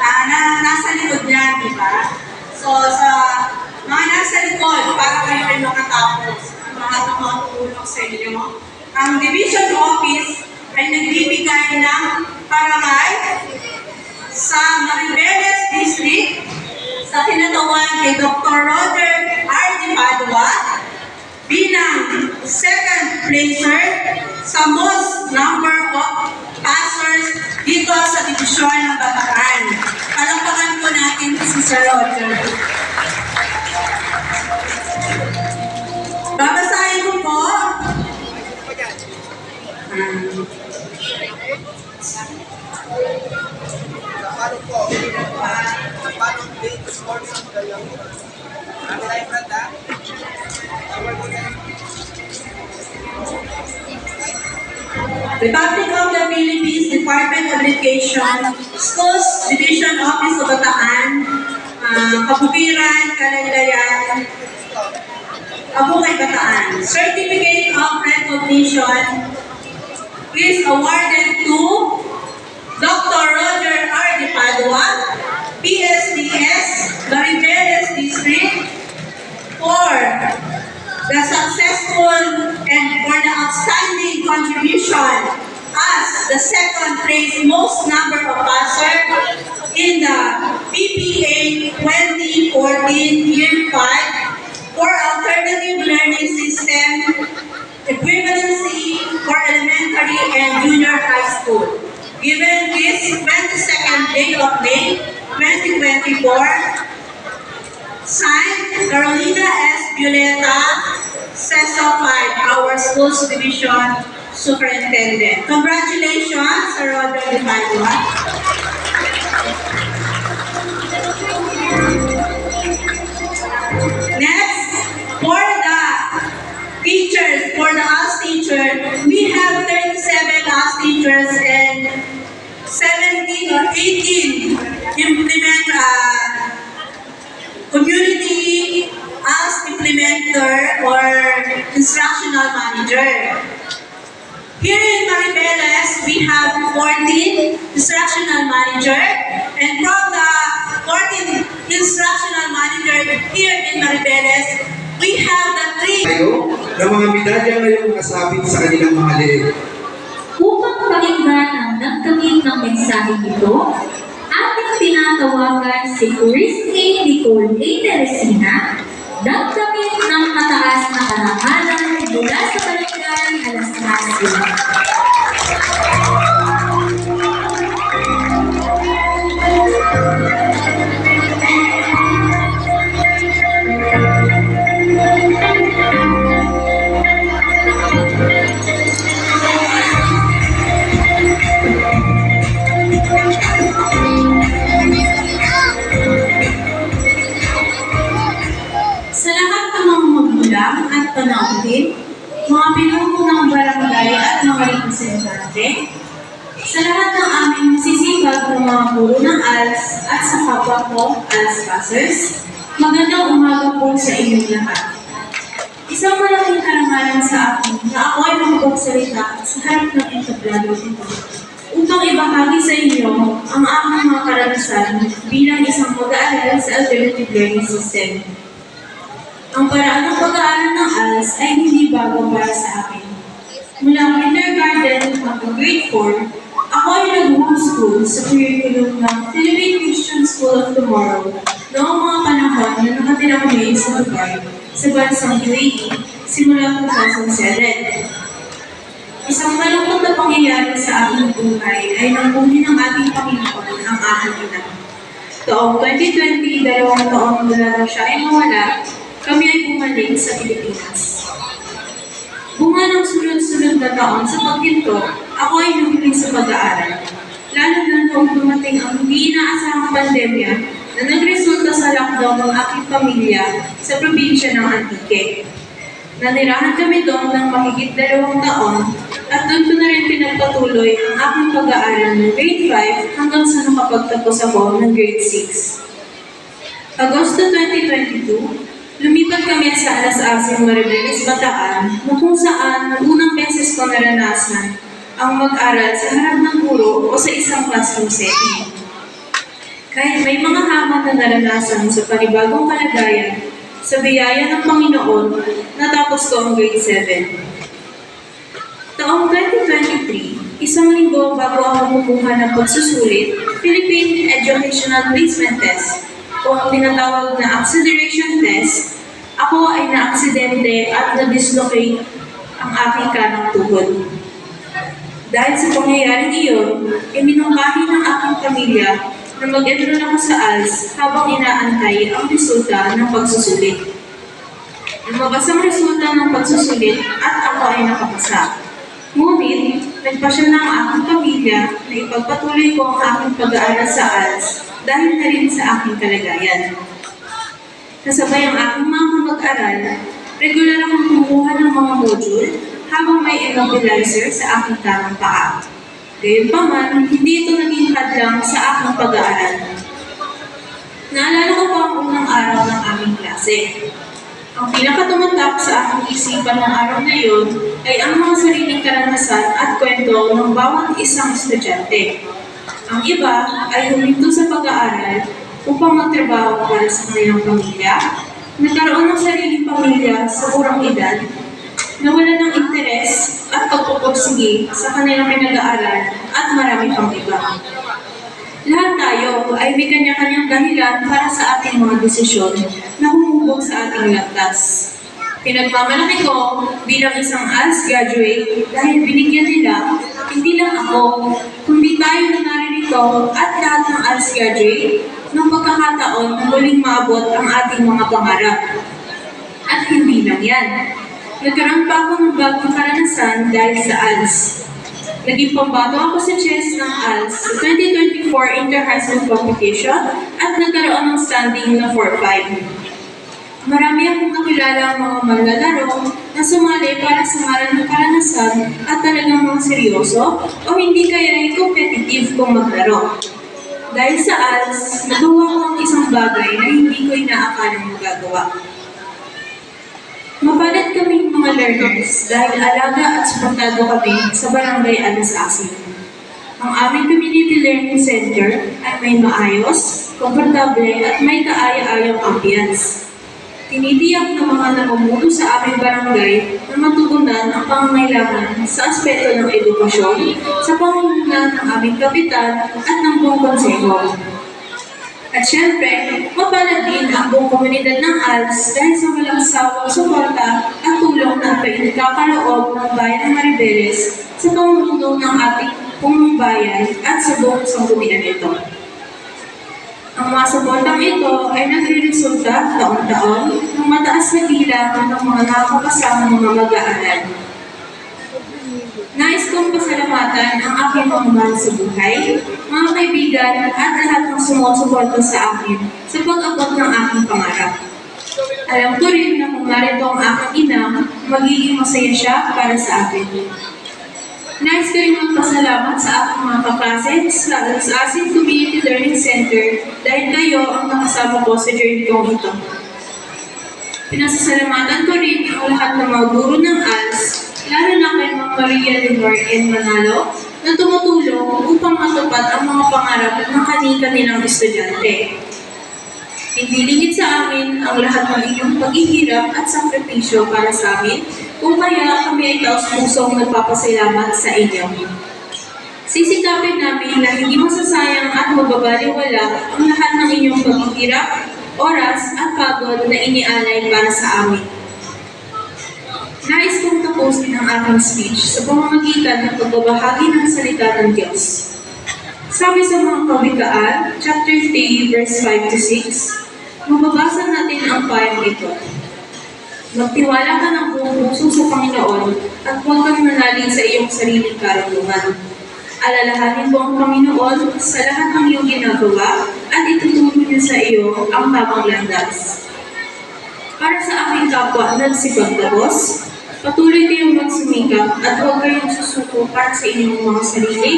ah, na, nasa likod niya, di ba? So, sa mga nasa likod, para kayo ay makatapos mga tulong sa inyo, ang division office ay nagbibigay ng paramay sa Maribeles District sa tinatawan kay Dr. Roger R. Di Padua bilang second placer sa most number of passers dito sa divisyon ng Bataan. Palakpakan po natin si Sir Roger. Babasahin ko po. Um, Paano po? Paano date sports ang Republic of the Philippines Department of Education, Schools Division Office of Bataan, uh, Kabukiran, Kalandayan, Abukay Bataan. Certificate of Recognition is awarded to Dr. Roger R. De Padua, PSDS, number of passer in the PPA 2014 Year 5 for alternative learning system equivalency for elementary and junior high school. Given this 22nd day of May 2024, Signed, Carolina S. Violeta, CESA 5, our schools division superintendent. Congratulations, Sir Padua. Next, for the teachers, for the AS teacher, we have 37 AS teachers and 17 or 18 implement uh, community as implementer or instructional manager. Here in Maribeles, we have 14 instructional manager and from the 14 instructional manager here in Maribeles, we have the three tayo ng mga medalya ngayong nakasabit sa kanilang mga leeg. Upang pakinggan ang nagkamit ng mensahe ito, ating tinatawagan si Chris A. Nicole A. Teresina, nagkamit ng mataas na karangalan mula sa barangay Alastasio. ALS Passers, magandang umaga po sa inyong lahat. Isang malaking karangalan sa akin na ako ay makapagsalita sa harap ng entablado ito upang ibahagi sa inyo ang aking mga karanasan bilang isang mag-aaral sa alternative learning system. Ang paraan ng pag-aaral ng ALS ay hindi bago para sa akin. Mula kindergarten hanggang grade 4, ako ay nag-homeschool sa curriculum ng Philippine School of Tomorrow noong mga panahon na nakatira kami sa Dubai, sa bansang UAE, simula 2007. Isang malungkot na pangyayari sa aking buhay ay nang huli ng ating Panginoon ang aking ina. Taong 2020, dalawang taon mula na siya ay mawala, kami ay bumalik sa Pilipinas. Bunga ng sunod-sunod na taon sa pagginto, ako ay nahiling sa pag-aaral. Lalo na noong dumating ang hindi pandemya na nagresulta sa lockdown ng aking pamilya sa probinsya ng Antique. Nanirahan kami doon ng mahigit dalawang taon at doon ko na rin pinagpatuloy ang aking pag-aaral ng grade 5 hanggang sa nakapagtapos ako ng grade 6. Agosto 2022, lumipat kami sa Alas Asing Maribeles, Bataan, na kung saan unang beses ko naranasan ang mag-aral sa harap ng guro o sa isang classroom setting. Kahit may mga hamon na naranasan sa panibagong kalagayan, sa biyaya ng Panginoon, natapos ko ang grade 7. Taong 2023, isang linggo bago ako kumuha ng pagsusulit, Philippine Educational Placement Test o ang tinatawag na acceleration test, ako ay naaksidente at na-dislocate ang aking kanang tuhod. Dahil sa pangyayaring iyon, iminungkahi ng aking pamilya na mag-enroll ako sa ALS habang inaantay ang resulta ng pagsusulit. Lumabas ang resulta ng pagsusulit at ako ay nakapasa. Ngunit, nagpasya na ang aking pamilya na ipagpatuloy ko ang aking pag-aaral sa ALS dahil na rin sa aking kalagayan. Kasabay ang aking mga mag-aral, regular akong kumuha ng mga module habang may immobilizer sa aking tamang paa. Gayunpaman, hindi ito naging hadlang sa aking pag-aaral. Naalala ko pa ang unang araw ng aming klase. Ang pinakatumatak sa aking isipan ng araw na iyon ay ang mga sariling karanasan at kwento ng bawat isang estudyante. Ang iba ay huminto sa pag-aaral upang magtrabaho para sa kanilang pamilya, nagkaroon ng sariling pamilya sa urang edad, nawala ng interes at pagpupursige sa kanilang pinag-aaral at marami pang iba. Lahat tayo ay may kanya-kanyang dahilan para sa ating mga desisyon na humubog sa ating landas. Pinagmamalaki ko bilang isang ALS graduate dahil binigyan nila hindi lang ako, kundi tayo na naririto at lahat ng ALS graduate ng pagkakataon na muling maabot ang ating mga pangarap. At hindi lang yan. Nagkaroon pa ako ng bagong karanasan dahil sa ALS. Naging pambato ako sa chess ng ALS sa 2024 Inter-High School Competition at nagkaroon ng standing na 4-5. Marami akong nakilala ang mga manlalaro na sumali para sa ngalan ng karanasan at talagang mga seryoso o hindi kaya ay competitive kung maglaro. Dahil sa ALS, nagawa ko ang isang bagay na hindi ko inaakalang magagawa. Mapalad kaming mga learners dahil alaga at suportado kami sa Barangay Alas Asin. Ang aming community learning center ay may maayos, komportable at may kaaya-ayang ambience. Tinitiyak ng mga namumuno sa aming barangay na matugunan ang pangangailangan sa aspeto ng edukasyon sa pangunguna ng aming kapitan at ng buong konseho. At syempre, mapalad din ang buong komunidad ng ALS dahil sa walang sawang suporta at tulong na pinagkakaloob ng bayan ng Maribeles sa pamumuno ng ating pumong bayan at sa buong sanggunian nito. Ang mga suportang ito ay nagre-resulta taon-taon ng mataas na bilang ng mga nakakasamang mga mag-aaral. Nais kong pasalamatan ang aking mga mahal sa buhay, mga kaibigan at lahat ng sumusuporta sa akin sa pag-abot ng aking pangarap. Alam ko rin na kung narito ang aking ina, magiging masaya siya para sa akin. Nais ko rin magpasalamat sa aking mga kaklase sa sa Asin Community Learning Center dahil kayo ang nakasama ko sa journey kong ito. Pinasasalamatan ko rin ang lahat ng mga guro ng ALS, lalo na kay Ma'am Maria Lenor N. Manalo, na tumutulong upang matupad ang mga pangarap ng kani-kanilang estudyante. Hindi lingid sa amin ang lahat ng inyong paghihirap at sakripisyo para sa amin, kung kaya kami ay taos-pusong nagpapasalamat sa inyo. Sisikapin namin na hindi masasayang at magbabaliwala ang lahat ng inyong paghihirap, oras at pagod na inialay para sa amin. Nais kong tapusin ang aking speech sa pamamagitan ng pagbabahagi ng salita ng Diyos. Sabi sa mga kawikaan, chapter 3, verse 5 to 6, mababasa natin ang payong ito. Magtiwala ka ng buong puso sa Panginoon at huwag kang nanalig sa iyong sariling karunungan. Alalahanin mo ang Panginoon sa lahat ng iyong ginagawa at ituturo niya sa iyo ang tamang landas. Para sa aking kapwa nagsipagtapos, patuloy kayong magsumikap at huwag kayong susuko sa inyong mga sarili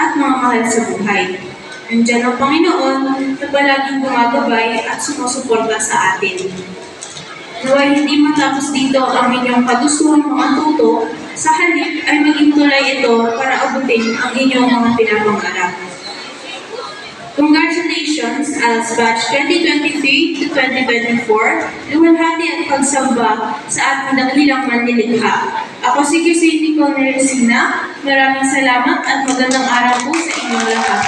at mga mahal sa buhay. Nandiyan ang Panginoon na palaging gumagabay at sumusuporta sa atin. Naway hindi matapos dito ang inyong kagustuhan mga tuto, sa halip ay maging tulay ito para abutin ang inyong mga pinapangarap. Congratulations, ALS Batch 2023 to 2024, lumalhati at pagsamba sa ating dakilang manlilikha. Ako si QC Nicole Neresina, maraming salamat at magandang araw po sa inyong lahat.